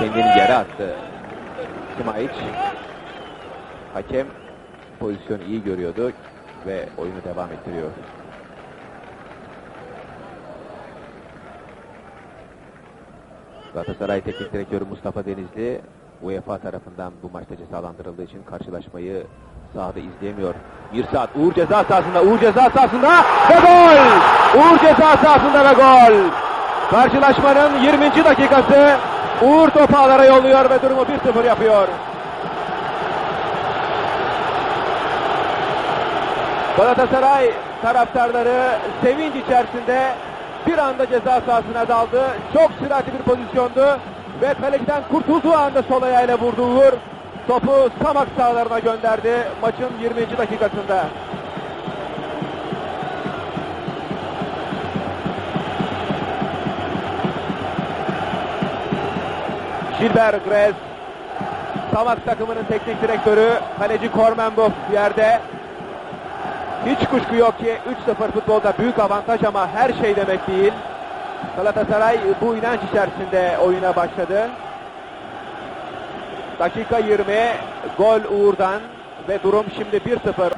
kendini yere attı. Simayic. Hakem pozisyonu iyi görüyordu ve oyunu devam ettiriyor. Galatasaray Teknik Direktörü Mustafa Denizli UEFA tarafından bu maçta cezalandırıldığı için karşılaşmayı sahada izleyemiyor. Mirsat Uğur ceza sahasında, Uğur ceza sahasında ve gol! Uğur ceza sahasında ve gol! Karşılaşmanın 20. dakikası Uğur topu ağlara yolluyor ve durumu 1-0 yapıyor. Galatasaray taraftarları sevinç içerisinde bir anda ceza sahasına daldı. Çok süratli bir pozisyondu ve kaleciden kurtulduğu anda sol ayağıyla vurdu Uğur. Topu Samak sahalarına gönderdi maçın 20. dakikasında. Gilbert Grez Samak takımının teknik direktörü kaleci Kormenbuf yerde. Hiç kuşku yok ki 3-0 futbolda büyük avantaj ama her şey demek değil. Galatasaray bu inanç içerisinde oyuna başladı. Dakika 20 gol Uğur'dan ve durum şimdi 1-0.